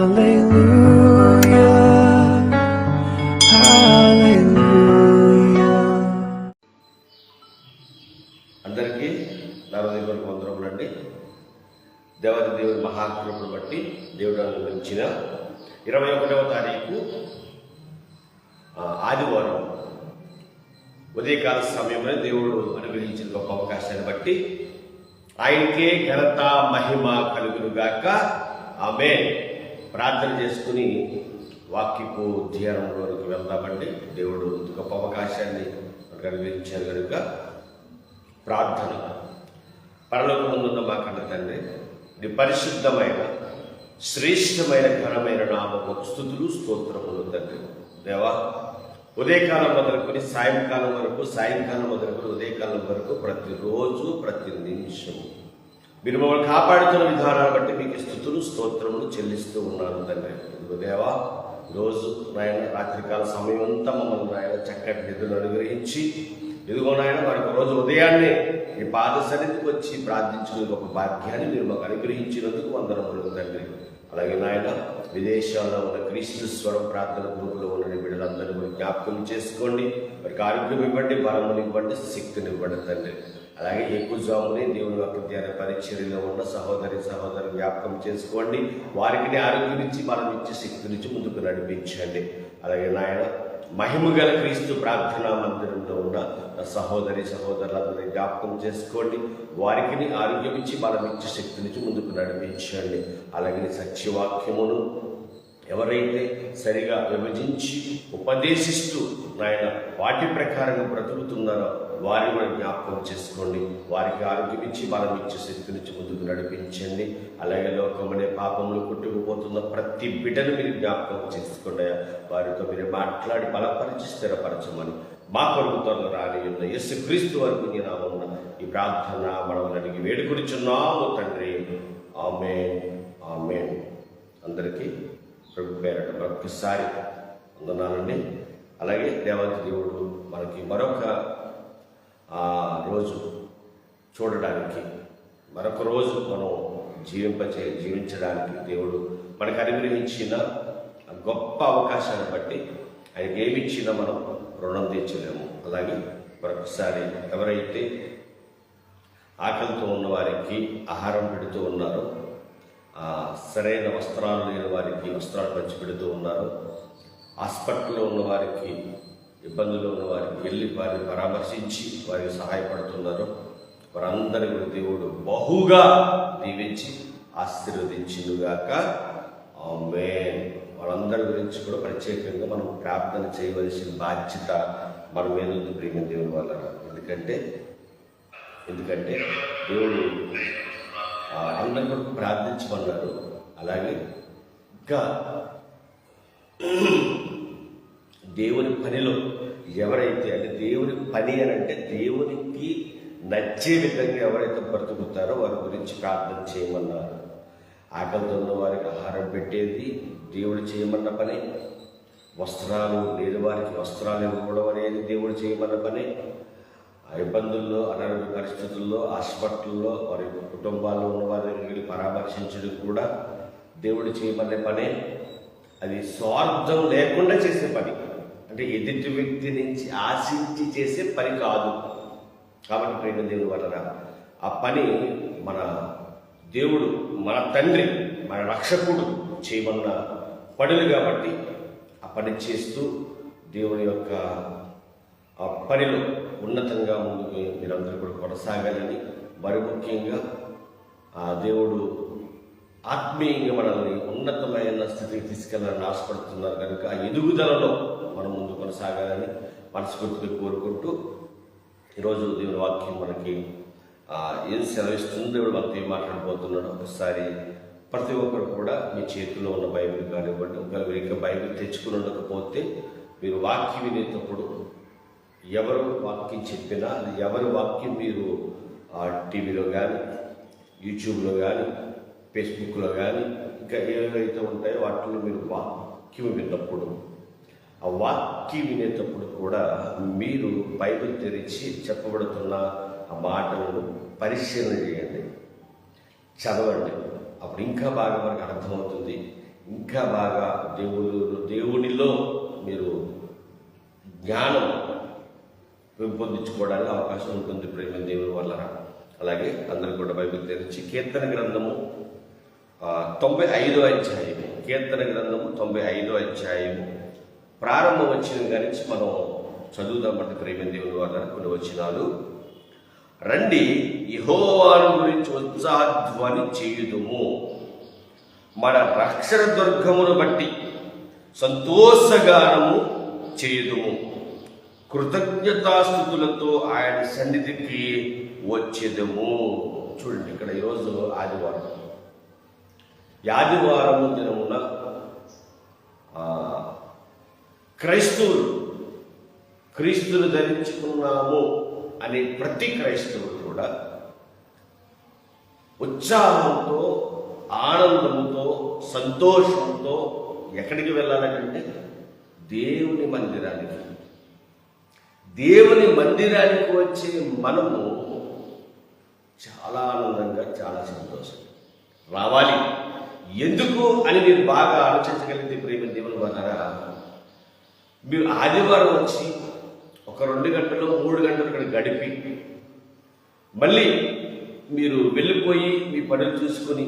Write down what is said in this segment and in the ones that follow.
అందరికీ నలభై వరకు వందరములండి దేవత దేవుని మహాకృపను బట్టి దేవుడు అనుగ్రహించిన ఇరవై ఒకటవ తారీఖు ఆదివారం ఉదయకాల సమయంలో దేవుడు అనుగ్రహించిన గొప్ప అవకాశాన్ని బట్టి ఆయనకే ఘనత మహిమ కలుగునుగాక. ఆమె ప్రార్థన చేసుకుని వాక్యపు ధ్యానంలోనికి వెళ్దామండి. దేవుడు గొప్ప అవకాశాన్ని మనకు అనుగ్రహించారు కనుక ప్రార్థన. పరలోకముందున్న మా కన్న తండ్రి నీ పరిశుద్ధమైన శ్రేష్టమైన ఘనమైన నామకు స్థుతులు స్తోత్రములు తండ్రి. దేవా ఉదయకాలం మొదలుకొని సాయంకాలం వరకు సాయంకాలం మొదలుకొని ఉదయకాలం వరకు ప్రతిరోజు ప్రతి నిమిషము మీరు మమ్మల్ని కాపాడుతున్న విధానాన్ని బట్టి మీకు స్థుతులు స్తోత్రములు చెల్లిస్తూ ఉన్నాను తండ్రి. ఇదిగో దేవా రోజు నాయన రాత్రికాల సమయం అంతా మమ్మల్ని నాయన చక్కటి నిధులు అనుగ్రహించి ఇదిగో నాయన మరొక రోజు ఉదయాన్నే ఈ పాద సన్నిధికి వచ్చి ప్రార్థించుకునే ఒక భాగ్యాన్ని మీరు మాకు అనుగ్రహించినందుకు వందనములు తండ్రి. అలాగే నాయన విదేశాల్లో ఉన్న క్రీస్తు స్వరం ప్రార్థన గ్రూపులో ఉన్న బిడ్డలందరూ జ్ఞాపకం చేసుకోండి. వారికి ఆరోగ్యం ఇవ్వండి బలములు ఇవ్వండి శక్తిని ఇవ్వండి తండ్రి. అలాగే ఎక్కువజాముని దేవుని యొక్క ధ్యాన పరిచర్యలో ఉన్న సహోదరి సహోదరు జ్ఞాపకం చేసుకోండి. వారికి ఆరోగ్యం ఇచ్చి బలం ఇచ్చి నుంచి ముందుకు నడిపించండి. అలాగే నాయన మహిమ గల క్రీస్తు ప్రార్థనా మందిరంలో ఉన్న సహోదరి సహోదరులందరినీ జ్ఞాపకం చేసుకోండి. వారికి ఆరోగ్యం ఇచ్చి బలం ఇచ్చి నుంచి ముందుకు నడిపించండి. అలాగే సత్యవాక్యమును ఎవరైతే సరిగా విభజించి ఉపదేశిస్తూ నాయన వాటి ప్రకారంగా బ్రతుకుతున్నారో వారిని కూడా జ్ఞాపకం చేసుకోండి. వారికి ఆరోగ్యం ఇచ్చి బలం ఇచ్చి శక్తినిచ్చి ముందుకు నడిపించండి. అలాగే లోకమనే పాపంలో కొట్టుకుపోతున్న ప్రతి బిడ్డను మీరు జ్ఞాపకం చేసుకోండి వారితో మీరు మాట్లాడి బలపరిచి స్థిరపరచమని మా కొరకు త్వరలో రాని క్రీస్తు వరకు నీ నామమున ఈ ప్రార్థన మనం అడిగి వేడుకొనిచున్నాము తండ్రి. ఆమె ఆమె అందరికీ ప్రభు పేరట మరొకసారి వందనాలండి. అలాగే దేవత దేవుడు మనకి మరొక ఆ రోజు చూడడానికి మరొక రోజు మనం జీవింపచే జీవించడానికి దేవుడు మనకు అనుగ్రహించిన గొప్ప అవకాశాన్ని బట్టి ఆయనకి ఏమి ఇచ్చినా మనం రుణం తీర్చలేము. అలాగే మరొకసారి ఎవరైతే ఆకలితో ఉన్న వారికి ఆహారం పెడుతూ ఉన్నారో సరైన వస్త్రాలు లేని వారికి వస్త్రాలు పంచిపెడుతూ ఉన్నారు. హాస్పిటల్లో ఉన్న వారికి ఇబ్బందులు ఉన్న వారికి వెళ్ళి వారిని పరామర్శించి వారికి సహాయపడుతున్నారు. వారందరి కూడా దేవుడు బహుగా దీవించి ఆశీర్వదించినగాక. ఆమె వాళ్ళందరి గురించి కూడా ప్రత్యేకంగా మనం ప్రార్థన చేయవలసిన బాధ్యత మన మీద ఉంది ప్రేమ దేవుని వల్ల ఎందుకంటే ఎందుకంటే దేవుడు అందరి కొరకు ప్రార్థించమన్నారు. అలాగే ఇంకా దేవుని పనిలో ఎవరైతే అంటే దేవుని పని అని అంటే దేవునికి నచ్చే విధంగా ఎవరైతే బ్రతుకుతారో వారి గురించి ప్రార్థన చేయమన్నారు. ఆకలితో ఉన్న వారికి ఆహారం పెట్టేది దేవుడు చేయమన్న పని. వస్త్రాలు లేని వారికి వస్త్రాలు ఇవ్వడం అనేది దేవుడు చేయమన్న పని. ఇబ్బందుల్లో అనారోగ్య పరిస్థితుల్లో హాస్పిటల్లో వారి కుటుంబాల్లో ఉన్న వారిని పరామర్శించడం కూడా దేవుడు చేయమనే పనే. అది స్వార్థం లేకుండా చేసే పని. అంటే ఎదుటి వ్యక్తి నుంచి ఆశించి చేసే పని కాదు. కాబట్టి ప్రేమ దేవుని వలన ఆ పని మన దేవుడు మన తండ్రి మన రక్షకుడు చేయమన్న పనులు కాబట్టి ఆ పని చేస్తూ దేవుని యొక్క ఆ పనిలో ఉన్నతంగా ముందుకు మీరందరూ కూడా కొనసాగాలని మరి ముఖ్యంగా ఆ దేవుడు ఆత్మీయంగా మనల్ని ఉన్నతమైన స్థితికి తీసుకెళ్ళాలని ఆశపడుతున్నారు కనుక ఆ ఎదుగుదలలో మనం ముందు కొనసాగాలని మనస్ఫూర్తిగా కోరుకుంటూ ఈరోజు దేవుని వాక్యం మనకి ఏం సెలవిస్తుంది? దేవుడు మనతో ఏం మాట్లాడబోతున్నాడు ఒకసారి ప్రతి ఒక్కరు కూడా మీ చేతిలో ఉన్న బైబిల్ కానివ్వండి ఒకవేళ మీరు ఇంకా బైబిల్ తెచ్చుకుని ఉండకపోతే మీరు వాక్యం వినేటప్పుడు ఎవరు వాక్యం చెప్పినా అది ఎవరి వాక్యం మీరు ఆ, టీవీలో కానీ యూట్యూబ్లో కానీ ఫేస్బుక్లో కానీ ఇంకా ఏవైతే ఉంటాయో వాటిలో మీరు వాక్యం విన్నప్పుడు ఆ వాక్యం వినేటప్పుడు కూడా మీరు బైబిల్ తెరిచి చెప్పబడుతున్న ఆ మాటలను పరిశీలన చేయండి. చదవండి. అప్పుడు ఇంకా బాగా మనకు అర్థమవుతుంది. ఇంకా బాగా దేవుడు దేవునిలో మీరు జ్ఞానం పెంపొందించుకోవడానికి అవకాశం ఉంటుంది ప్రేమ దేవుని వల్ల. అలాగే అందరూ కూడా బైబిల్ తెరిచి కీర్తన గ్రంథము తొంభై ఐదో అధ్యాయము కీర్తన గ్రంథము తొంభై ఐదో అధ్యాయము. ప్రారంభం వచ్చిన కాడి మనం చదువుదామంటే ప్రేమ దేవుని వల్ల కొన్ని వచ్చినాలు రండి ఇహోవాను గురించి ఉత్సాహధ్వని చేయుదుము. మన రక్షణ దుర్గమును బట్టి సంతోషగానము చేయుదుము. కృతజ్ఞతాస్థుతులతో ఆయన సన్నిధికి వచ్చేదము. చూడండి ఇక్కడ ఈరోజు ఆదివారం. ఆదివారం దినమున క్రైస్తవులు క్రీస్తులు ధరించుకున్నాము అనే ప్రతి క్రైస్తవుడు కూడా ఉత్సాహంతో ఆనందంతో సంతోషంతో ఎక్కడికి వెళ్ళాలంటే దేవుని మందిరానికి. దేవుని మందిరానికి వచ్చే మనము చాలా ఆనందంగా చాలా సంతోషం. రావాలి. ఎందుకు అని మీరు బాగా ఆలోచించగలిగితే ప్రేమ దేవుని వారా? మీరు ఆదివారం వచ్చి ఒక రెండు గంటలు మూడు గంటలు ఇక్కడ గడిపి మళ్ళీ మీరు వెళ్ళిపోయి మీ పనులు చూసుకొని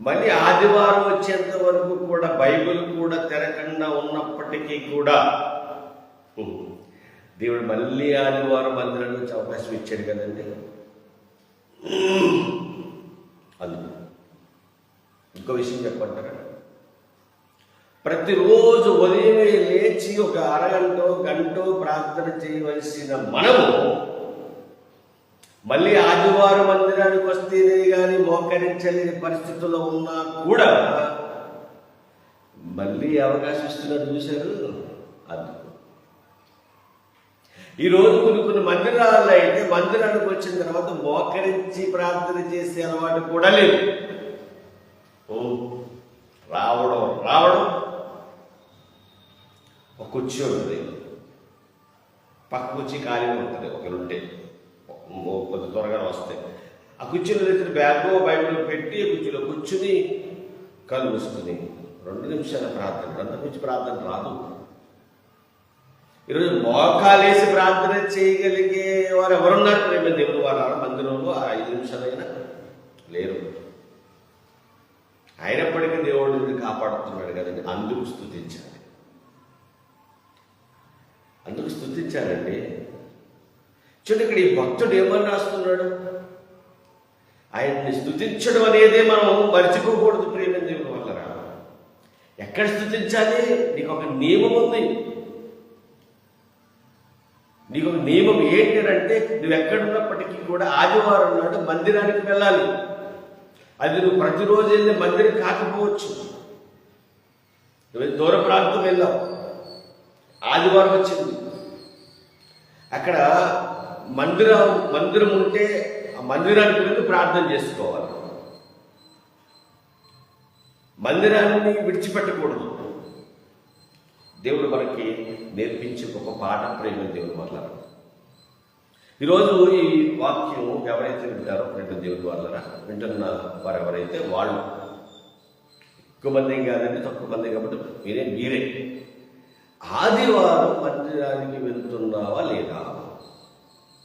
మళ్ళీ ఆదివారం వచ్చేంత వరకు కూడా బైబిల్ కూడా తెరకుండా ఉన్నప్పటికీ కూడా దేవుడు మళ్ళీ ఆదివారం మందిరం నుంచి అవకాశం ఇచ్చాడు కదండి. అందుకు ఇంకో విషయం చెప్పంటారా ప్రతిరోజు ఉదయమే లేచి ఒక అరగంట గంట ప్రార్థన చేయవలసిన మనము మళ్ళీ ఆదివారం మందిరానికి వస్తేనే కానీ మోకరించలేని పరిస్థితుల్లో ఉన్నా కూడా మళ్ళీ అవకాశం ఇస్తున్నారు చూశారు. అందుకు ఈ రోజు కొన్ని కొన్ని మందిరాల్లో అయితే మందిరానికి వచ్చిన తర్వాత మోకరించి ప్రార్థన చేసే అలవాటు కూడా లేదు. ఓ రావడం రావడం. ఒక కుర్చీ ఉంటుంది పక్క కుర్చీ ఖాళీగా ఉంటుంది. ఒకరుంటే కొంత త్వరగా వస్తాయి ఆ కుర్చీలో తెచ్చిన బ్యాగ్ బయటలో పెట్టి కుర్చీలో కూర్చుని కలుసుకుని రెండు నిమిషాల ప్రార్థన రెండు నుంచి ప్రార్థన రాదు. ఈరోజు మోకాలేసి ప్రార్థన చేయగలిగే వారు ఎవరున్నారు? ప్రేమ దేవుడు వారు మందిరంలో ఆ ఐదు నిమిషాలైనా లేరు. అయినప్పటికీ దేవుడు కాపాడుతున్నాడు కదండి అందుకు స్థుతించాలి అందుకు స్థుతించాలండి చూడండి ఇక్కడ ఈ భక్తుడు ఏమని రాస్తున్నాడు? ఆయన్ని స్థుతించడం అనేదే మనం మర్చిపోకూడదు ప్రేమ దేవుని వల్ల ఎక్కడ స్థుతించాలి నీకు ఒక నియమం ఉంది. నియమం ఏంటంటే నువ్వు ఎక్కడున్నప్పటికీ కూడా ఆదివారం నాడు మందిరానికి వెళ్ళాలి. అది నువ్వు ప్రతిరోజు వెళ్ళే మందిరం కాకపోవచ్చు. నువ్వు దూర ప్రాంతం వెళ్ళావు. ఆదివారం వచ్చింది. అక్కడ మందిరం మందిరం ఉంటే ఆ మందిరానికి వెళ్ళి ప్రార్థన చేసుకోవాలి. మందిరాన్ని విడిచిపెట్టకూడదు. దేవుడు మనకి నేర్పించే గొప్ప పాఠ ప్రేమ దేవుడు వల్ల ఈరోజు ఈ వాక్యం ఎవరైతే వింటారో ప్రేమ దేవుడి వాళ్ళరా వింటున్న వారు ఎవరైతే వాళ్ళు ఎక్కువ మంది కాదండి తక్కువ మంది కాబట్టి మీరే మీరే. ఆదివారం మందిరానికి వెళ్తున్నావా లేదా?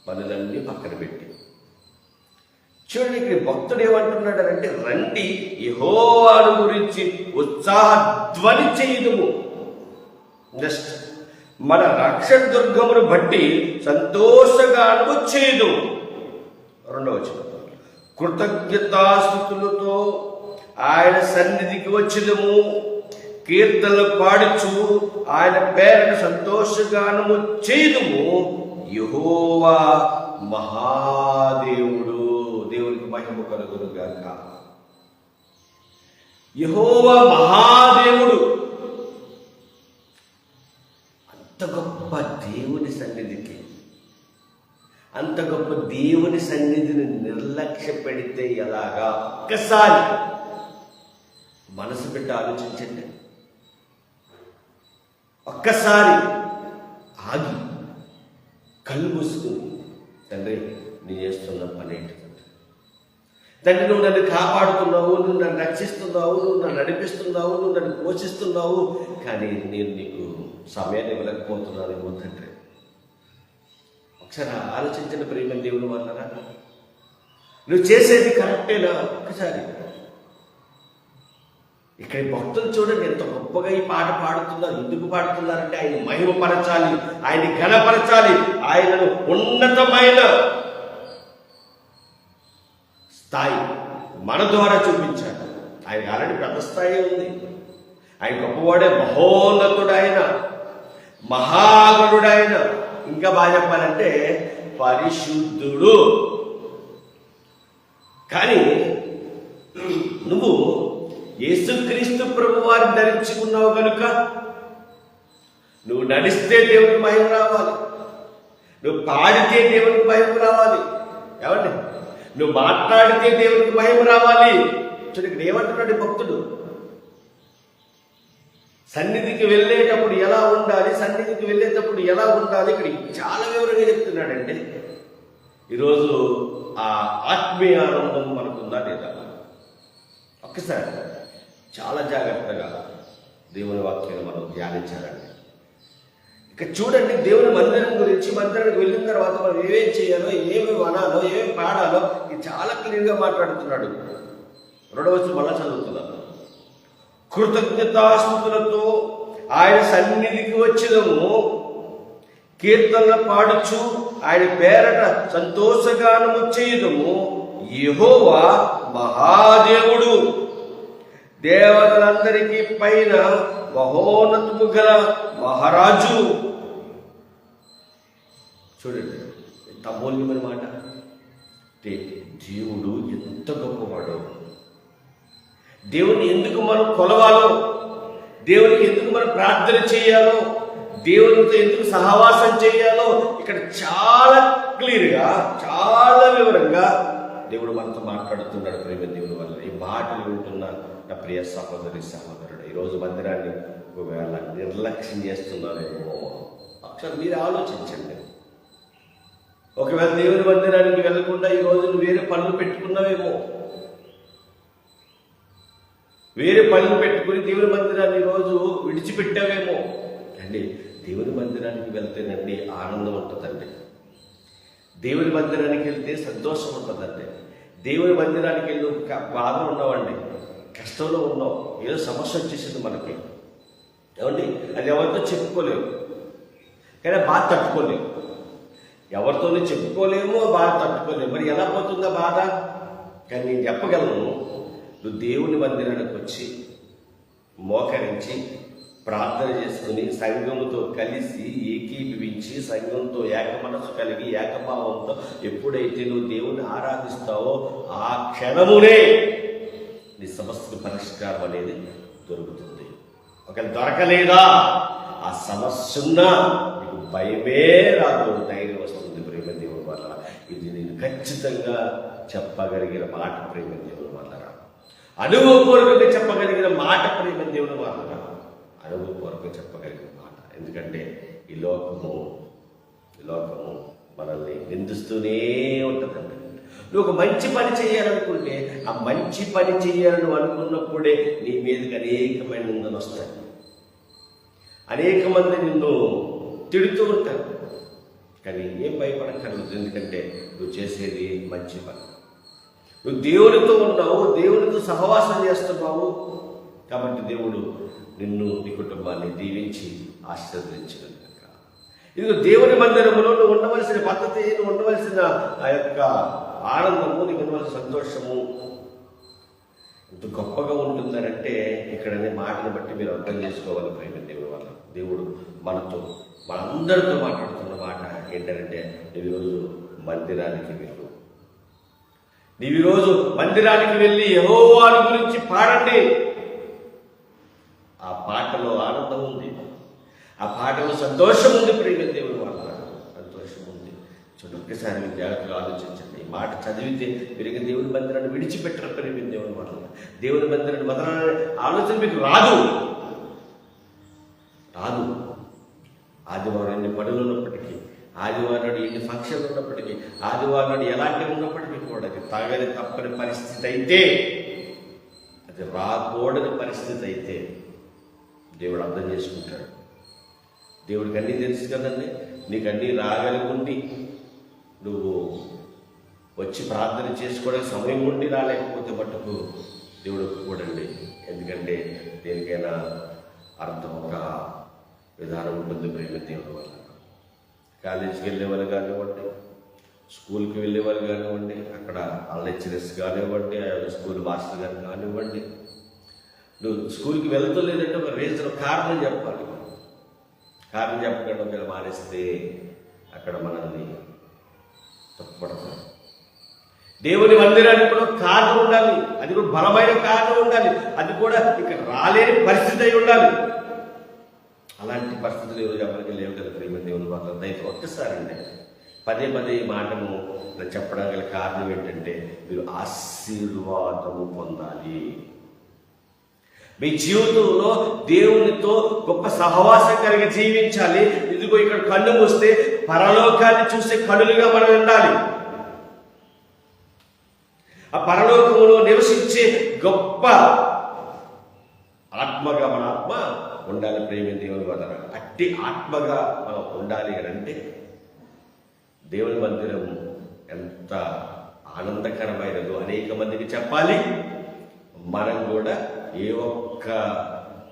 పనులన్నీ పక్కన పెట్టి. చూడండి ఇక్కడ భక్తుడు ఏమంటున్నాడంటే రండి యెహోవాను గురించి ఉత్సాహ ధ్వని చేయదుము. నెక్స్ట్ మన రక్షణ దుర్గమును బట్టి సంతోషగానము చేయదు. రెండవ కృతజ్ఞతాస్థుతులతో ఆయన సన్నిధికి వచ్చినము కీర్తనలు పాడుచు ఆయన పేరును సంతోషగానము చేయదుము. యహోవా మహాదేవుడు. దేవునికి మహిమ కలుగును గాక యహోవా మహాదేవుడు. అంత గొప్ప దేవుని సన్నిధికి. అంత గొప్ప దేవుని సన్నిధిని నిర్లక్ష్య పెడితే ఎలాగా? ఒక్కసారి మనసు పెట్టి ఆలోచించండి. ఒక్కసారి ఆగి కళ్ళు మూసుకుని తండ్రి నీ చేస్తున్న పని ఏంటి తండ్రి? తండ్రి నువ్వు నన్ను కాపాడుతున్నావు నువ్వు నన్ను రక్షిస్తున్నావు నువ్వు నన్ను నడిపిస్తున్నావు నువ్వు నన్ను పోషిస్తున్నావు కానీ నేను నీకు సమయాన్ని ఇవ్వలేకపోతున్నారు ఏమో తండ్రి ఒకసారి ఆలోచించిన ప్రేమ దేవుని వల్లరా నువ్వు చేసేది కరెక్టేనా? ఒకసారి. ఇక్కడ భక్తులు చూడండి ఎంత గొప్పగా ఈ పాట పాడుతున్నారు ఎందుకు పాడుతున్నారంటే ఆయన మహిమపరచాలి ఆయన ఘనపరచాలి ఆయనను ఉన్నతమైన స్థాయి మన ద్వారా చూపించాడు ఆయన ఆల్రెడీ పెద్ద స్థాయి ఉంది. ఆయన గొప్పవాడే ఆయన. మహాగణుడైన ఇంకా బాగా చెప్పాలంటే పరిశుద్ధుడు. కానీ నువ్వు యేసుక్రీస్తు ప్రభు వారిని ధరించుకున్నావు కనుక నువ్వు నడిస్తే దేవుని భయం రావాలి. నువ్వు పాడితే దేవునికి భయం రావాలి. ఏమండి? నువ్వు మాట్లాడితే దేవునికి భయం రావాలి. చూడు ఇక్కడ ఏమంటున్నాడు భక్తుడు? సన్నిధికి వెళ్ళేటప్పుడు ఎలా ఉండాలి సన్నిధికి వెళ్ళేటప్పుడు ఎలా ఉండాలి ఇక్కడ చాలా వివరంగా చెప్తున్నాడండి. ఈరోజు ఆ ఆత్మీయ ఆనందం మనకుందా లేదా? ఒక్కసారి చాలా జాగ్రత్తగా దేవుని వాక్యాన్ని మనం ధ్యానించాలండి. ఇక చూడండి దేవుని మందిరం గురించి మందిరానికి వెళ్ళిన తర్వాత మనం ఏమేం చేయాలో ఏమి వనాలో ఏమి పాడాలో ఇది చాలా క్లియర్గా మాట్లాడుతున్నాడు. రెండవచ్చు మళ్ళా చదువుతున్నాను. కృతజ్ఞతాస్థుతులతో ఆయన సన్నిధికి వచ్చినము. కీర్తనలు పాడుచు ఆయన పేరట సంతోషగానము చేయదము. యహోవా మహాదేవుడు. దేవతలందరికీ పైన మహోన్నతము గల మహారాజు. చూడండి ఎంత అమూల్యమైన మాట. దేవుడు ఎంత గొప్పవాడు. దేవుని ఎందుకు మనం కొలవాలో? దేవునికి ఎందుకు మనం ప్రార్థన చేయాలో? దేవునితో ఎందుకు సహవాసం చేయాలో? ఇక్కడ చాలా క్లియర్గా చాలా వివరంగా దేవుడు మనతో మాట్లాడుతున్నాడు ప్రేమ దేవుని వల్ల. ఈ మాటలు వింటున్న నా ప్రియ సహోదరి సహోదరుడు ఈరోజు మందిరాన్ని ఒకవేళ నిర్లక్ష్యం చేస్తున్నారేమో ఒకసారి మీరు ఆలోచించండి. ఒకవేళ దేవుని మందిరానికి వెళ్ళకుండా ఈ రోజు వేరే పనులు పెట్టుకున్నావేమో వేరే పనులు పెట్టుకుని దేవుని మందిరాన్ని రోజు విడిచిపెట్టావేమో. అండి దేవుని మందిరానికి వెళ్తేనండి ఆనందం ఉంటుందండి దేవుని మందిరానికి వెళ్తే సంతోషం ఉంటుందండి దేవుని మందిరానికి వెళ్ళి బాధ ఉన్నావండి కష్టంలో ఉన్నావు ఏదో సమస్య వచ్చేసింది మనకి. ఏమండి? అది ఎవరితో చెప్పుకోలేము. కానీ బాధ తట్టుకోలేము. ఎవరితోనే చెప్పుకోలేము బాధ తట్టుకోలేము. మరి ఎలా పోతుందా బాధ? కానీ నేను చెప్పగలను నువ్వు దేవుని మందిరానికి వచ్చి మోకరించి ప్రార్థన చేసుకుని సంఘముతో కలిసి ఏకీభవించి సంఘంతో ఏక మనసు కలిగి ఏకభావంతో ఎప్పుడైతే నువ్వు దేవుని ఆరాధిస్తావో ఆ క్షణమునే నీ సమస్యకు పరిష్కారం అనేది దొరుకుతుంది. ఒకవేళ దొరకలేదా? ఆ సమస్యన్న నీకు భయమే రాదు. ధైర్యం వస్తుంది ప్రేమ దేవుని వల్ల. ఇది నేను ఖచ్చితంగా చెప్పగలిగిన మాట ప్రేమ దేవుని వల్ల. అనుభవపూర్వకంగా చెప్పగలిగిన మాట ప్రేమ దేవుని వల్ల అనుభవపూర్వకంగా చెప్పగలిగిన మాట. ఎందుకంటే ఈ లోకము ఈ లోకము మనల్ని నిందిస్తూనే ఉంటుందండి. నువ్వు ఒక మంచి పని చేయాలనుకుంటే ఆ మంచి పని చేయాలని అనుకున్నప్పుడే నీ మీదకి అనేకమైన నిందలు వస్తాయి. అనేక మంది నిన్ను తిడుతూ ఉంటారు. కానీ ఏం భయపడక్కర్లేదు. ఎందుకంటే నువ్వు చేసేది మంచి పని. నువ్వు దేవునితో ఉన్నావు దేవునితో సహవాసం చేస్తున్నావు. కాబట్టి దేవుడు నిన్ను నీ కుటుంబాన్ని దీవించి ఆశీర్వదించిన ఇది దేవుని మందిరంలో నువ్వు ఉండవలసిన పద్ధతి నువ్వు ఉండవలసిన ఆ యొక్క ఆనందము నీకు ఉండవలసిన సంతోషము ఎంత గొప్పగా ఉంటుందనంటే ఇక్కడనే మాటను బట్టి మీరు అర్థం చేసుకోవాలి ప్రేమ దేవుడు వల్ల. దేవుడు మనతో మనందరితో మాట్లాడుతున్న మాట ఏంటంటే ఈరోజు మందిరానికి మీరు నీవు ఈరోజు మందిరానికి వెళ్ళి యెహోవాని గురించి పాడండి. ఆ పాటలో ఆనందం ఉంది. ఆ పాటలో సంతోషం ఉంది. ప్రేమ దేవుని వల్ల సంతోషం ఉంది. చూడండి ఒక్కసారి మీరు జాగ్రత్తలు ఆలోచించండి. ఈ మాట చదివితే మీరు దేవుని మందిరాన్ని విడిచిపెట్టరు ప్రేమ దేవుని వల్ల దేవుని మందిరాన్ని వదలాలనే ఆలోచన మీకు రాదు. రాదు. ఆదివారం ఎన్ని పనులు ఉన్నప్పటికీ ఆదివారం నాడు ఎన్ని ఫంక్షన్లు ఉన్నప్పటికీ ఆదివారం నాడు ఎలాంటివి ఉన్నప్పటికీ కూడా అది తగని తప్పని పరిస్థితి అయితే అది రాకూడని పరిస్థితి అయితే దేవుడు అర్థం చేసుకుంటాడు. దేవుడికి అన్నీ తెలుసు కదండి నీకు అన్నీ రాగలిగుండి నువ్వు వచ్చి ప్రార్థన చేసుకోవడానికి సమయం ఉండి రాలేకపోతే మట్టుకు దేవుడు ఒప్పుకోడండి. ఎందుకంటే దేనికైనా అర్థం ఒక విధానం ఉంటుంది ప్రేమ దేవుడి వల్ల. కాలేజీకి వెళ్ళే వాళ్ళు కానివ్వండి స్కూల్కి వెళ్ళే వాళ్ళు కానివ్వండి అక్కడ వాళ్ళ లెక్చరర్స్ కానివ్వండి ఆ స్కూల్ మాస్టర్ గారు కానివ్వండి. నువ్వు స్కూల్కి వెళ్తలేదంటే ఒక రీజన్ కారణం చెప్పాలి. కారణం చెప్పకుండా ఒకవేళ మానేస్తే అక్కడ మనల్ని తప్పుపడతారు. దేవుని మందిరానికి కూడా కారణం ఉండాలి. అది కూడా బలమైన కారణం ఉండాలి. అది కూడా ఇక్కడ రాలేని పరిస్థితి అయి ఉండాలి. అలాంటి పరిస్థితులు ఈరోజు ఎవరికి లేవు కదా ప్రేమ దేవుని వల్ల దయతో ఒక్కసారి అండి పదే పదే ఈ మాటను చెప్పడం గల కారణం ఏంటంటే మీరు ఆశీర్వాదము పొందాలి. మీ జీవితంలో దేవునితో గొప్ప సహవాసం కలిగి జీవించాలి. ఇదిగో ఇక్కడ కన్ను మూస్తే పరలోకాన్ని చూసే కనులుగా మనం ఉండాలి. ఆ పరలోకంలో నివసించే గొప్ప ఆత్మగా మన ఆత్మ ఉండాలి ప్రేమ దేవుని వదన. అట్టి ఆత్మగా మనం ఉండాలి అని అంటే దేవుని మందిరం ఎంత ఆనందకరమైనదో అనేక మందికి చెప్పాలి. మనం కూడా ఏ ఒక్క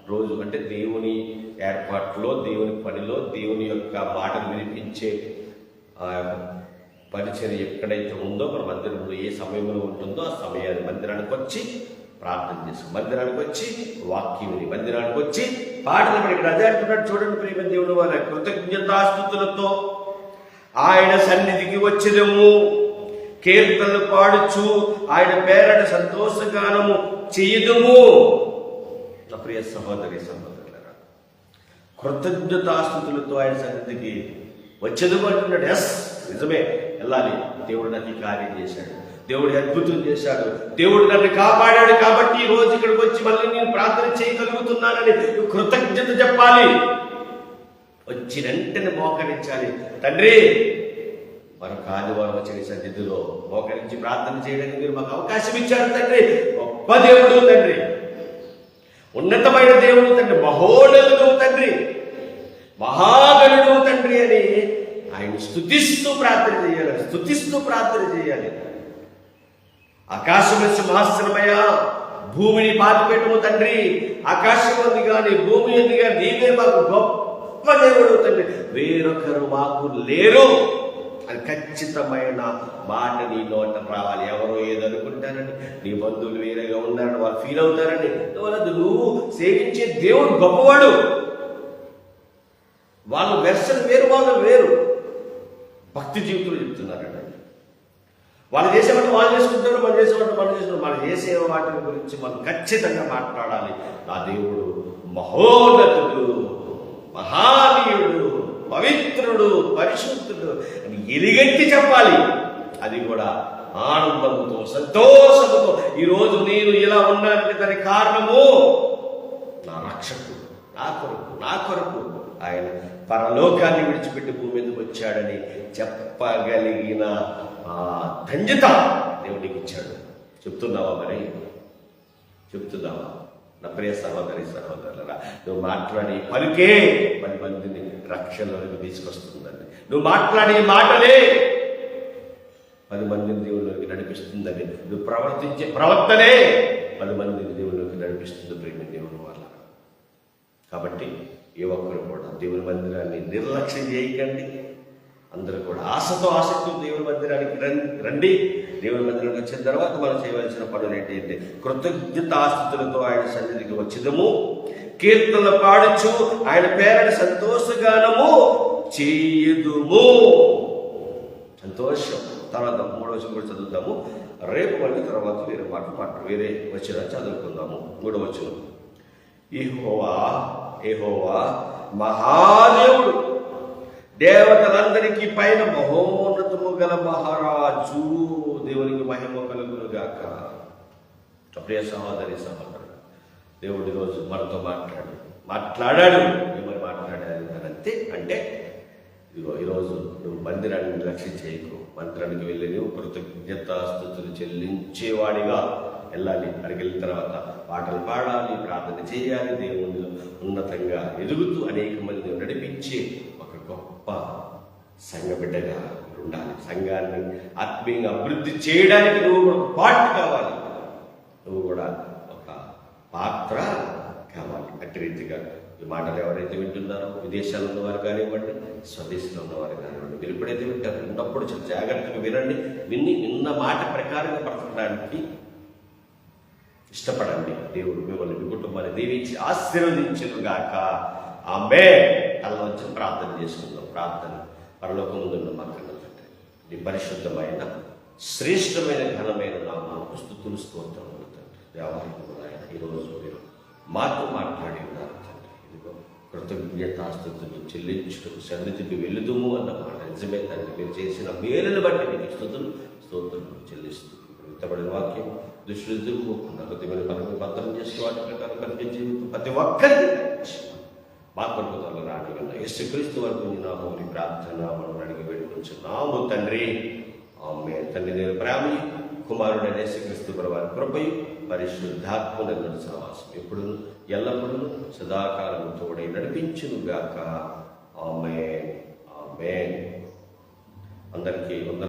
రోజు అంటే దేవుని ఏర్పాట్లో దేవుని పనిలో దేవుని యొక్క మాటను వినిపించే పరిచయం ఎక్కడైతే ఉందో మన మందిరంలో ఏ సమయంలో ఉంటుందో ఆ సమయాన్ని మందిరానికి వచ్చి ప్రార్థన చేసు మందిరానికి వచ్చి వాక్యం విని మందిరానికి వచ్చి పాటలు పడి ఇక్కడ అదే అంటున్నాడు. చూడండి ప్రేమ దేవుడు వారి కృతజ్ఞతాస్థుతులతో ఆయన సన్నిధికి వచ్చినము. కీర్తనలు పాడుచు ఆయన పేరట సంతోషగానము చేయదుము. నా ప్రియ సహోదరి సహోదరులరా కృతజ్ఞతాస్థుతులతో ఆయన సన్నిధికి వచ్చేది అంటున్నాడు. ఎస్ నిజమే. వెళ్ళాలి. దేవుడు నాకు ఈ కార్యం చేశాడు. దేవుడు అద్భుతం చేశాడు. దేవుడు నన్ను కాపాడాడు కాబట్టి ఈ రోజు ఇక్కడికి వచ్చి మళ్ళీ నేను ప్రార్థన చేయగలుగుతున్నానని కృతజ్ఞత చెప్పాలి. వచ్చి వెంటనే మోకరించాలి. తండ్రి మరొక ఆదివారం వచ్చిన సన్నిధిలో మోకరించి ప్రార్థన చేయడానికి మీరు మాకు అవకాశం ఇచ్చారు తండ్రి. గొప్ప దేవుడు తండ్రి. ఉన్నతమైన దేవుడు తండ్రి. మహోన్నతుడు తండ్రి. మహాగణుడు తండ్రి అని ఆయన స్థుతిస్తూ ప్రార్థన చేయాలి. స్థుతిస్తూ ప్రార్థన చేయాలి. ఆకాశం సింహాసనమయ్యా భూమిని పాతిపెట్టుము తండ్రి. ఆకాశం ఉంది కానీ భూమి ఉంది కానీ నీవే మాకు గొప్ప దేవుడు తండ్రి. వేరొకరు మాకు లేరు. అది ఖచ్చితమైన మాట నీ నోట రావాలి. ఎవరో ఏదనుకుంటారని నీ బంధువులు వేరేగా ఉన్నారని వాళ్ళు ఫీల్ అవుతారని వాళ్ళది నువ్వు సేవించే దేవుడు గొప్పవాడు. వాళ్ళ వెర్షన్ వేరు వాళ్ళు వేరు. భక్తి జీవితంలో చెప్తున్నారండి. వాళ్ళు చేసేవాటి వాళ్ళు చేసుకుంటారు మనం చేసేవాటి మనం చేసుకుంటారు. మనం చేసే వాటి గురించి మనం ఖచ్చితంగా మాట్లాడాలి. నా దేవుడు మహోన్నతుడు మహానీయుడు పవిత్రుడు పరిశుద్ధుడు అని ఎలిగెత్తి చెప్పాలి. అది కూడా ఆనందంతో సంతోషంతో ఈరోజు నేను ఇలా ఉన్నానంటే దానికి కారణము నా రక్షకుడు నా కొరకు నా కొరకు ఆయన పరలోకాన్ని విడిచిపెట్టి భూమి మీదకి వచ్చాడని చెప్పగలిగిన ఆ ధన్యత దేవుడికి ఇచ్చాడు. చెప్తున్నావా మరి? చెప్తున్నావా? నా ప్రియ సహోదరి సహోదరులరా నువ్వు మాట్లాడే పలుకే పది మందిని రక్షణలోకి తీసుకొస్తుందండి. నువ్వు మాట్లాడే మాటలే పది మందిని దేవుళ్ళలోకి నడిపిస్తుందని నువ్వు ప్రవర్తించే ప్రవర్తనే పది మందిని దేవుళ్ళలోకి నడిపిస్తుంది ప్రేమ దేవుని వల్ల. కాబట్టి ఏ ఒక్కరు కూడా దేవుని మందిరాన్ని నిర్లక్ష్యం చేయకండి. అందరూ కూడా ఆశతో ఆసక్తి దేవుని మందిరానికి రండి. దేవుని మందిరానికి వచ్చిన తర్వాత మనం చేయవలసిన పనులు ఏంటంటే కృతజ్ఞత ఆస్తులతో ఆయన సన్నిధికి వచ్చిదము. కీర్తనలు పాడుచు ఆయన పేరని సంతోషగానము చేయుదుము. సంతోషం. తర్వాత మూడో వచ్చిన కూడా చదువుతాము. రేపు మళ్ళీ తర్వాత వేరే మాట మాట వేరే వచ్చిన చదువుకుందాము. మూడో వచ్చిన ఏహోవా ఏహోవా మహాదేవుడు దేవతలందరికీ పైన మహోన్నతము గల మహారాజు దేవునికి మహిమ కలుగును గాక ప్రియ సహోదరి సహోదరు దేవుడి రోజు మనతో మాట్లాడు. మాట్లాడాడు. ఏమని మాట్లాడాడు అని అంతే అంటే ఇదిగో ఈరోజు నువ్వు మందిరాన్ని నిర్లక్ష్యం చేయకు. మందిరానికి వెళ్ళి నువ్వు కృతజ్ఞతాస్థుతులు చెల్లించేవాడిగా వెళ్ళాలి. అక్కడికి వెళ్ళిన తర్వాత పాటలు పాడాలి ప్రార్థన చేయాలి. దేవునిలో ఉన్నతంగా ఎదుగుతూ అనేక మంది నడిపించి గొప్ప సంఘ బిడ్డగా ఉండాలి. సంఘాన్ని ఆత్మీయంగా అభివృద్ధి చేయడానికి నువ్వు కూడా ఒక పార్ట్ కావాలి. నువ్వు కూడా ఒక పాత్ర కావాలి. అట్టి రీతిగా ఈ మాటలు ఎవరైతే వింటున్నారో విదేశాల్లో ఉన్నవారు కానివ్వండి స్వదేశంలో ఉన్నవారు కానివ్వండి మీరు ఎప్పుడైతే వింటారో ఉన్నప్పుడు చాలా జాగ్రత్తగా వినండి. విన్ని విన్న మాట ప్రకారంగా బ్రతకడానికి ఇష్టపడండి. దేవుడు మిమ్మల్ని మీ కుటుంబాన్ని దీవించి ఆశీర్వదించును గాక ఆమె తలవంచి ప్రార్థన చేసుకుందాం. ప్రార్థన పరలోకముందున్న మా కన్న తండ్రి నీ పరిశుద్ధమైన శ్రేష్టమైన ఘనమైన నామాలకు స్థుతులు స్తోత్రములు తండ్రి. దేవాలయంలో ఆయన ఈరోజు మీరు మాతో మాట్లాడి ఉన్నారు తండ్రి. ఇదిగో కృతజ్ఞతాస్థుతులు చెల్లించడం సన్నిధికి వెళ్ళుదుము అన్న మాట నిజమే తండ్రి. మీరు చేసిన మేలును బట్టి మీకు స్థుతులు స్తోత్రములు చెల్లిస్తూ విత్తబడిన వాక్యం దృష్టి దుర్ముకుండా కొద్దిగా పనులు భద్రం చేసి వాటి ప్రకారం కలిగే ప్రతి ఒక్కరికి మా కొరకు రాని వల్ల యేసుక్రీస్తు వరకు నీ ప్రార్థన మనం అడిగి వేడుకొంచున్నాము తండ్రి. ఆమె తండ్రి నేను ప్రేమ కుమారుడైన యేసుక్రీస్తు వారి కృపయు పరిశుద్ధాత్మ నడిచిన ఎప్పుడు ఎల్లప్పుడూ సదాకాలం తోడే నడిపించును గాక ఆమె ఆమె అందరికీ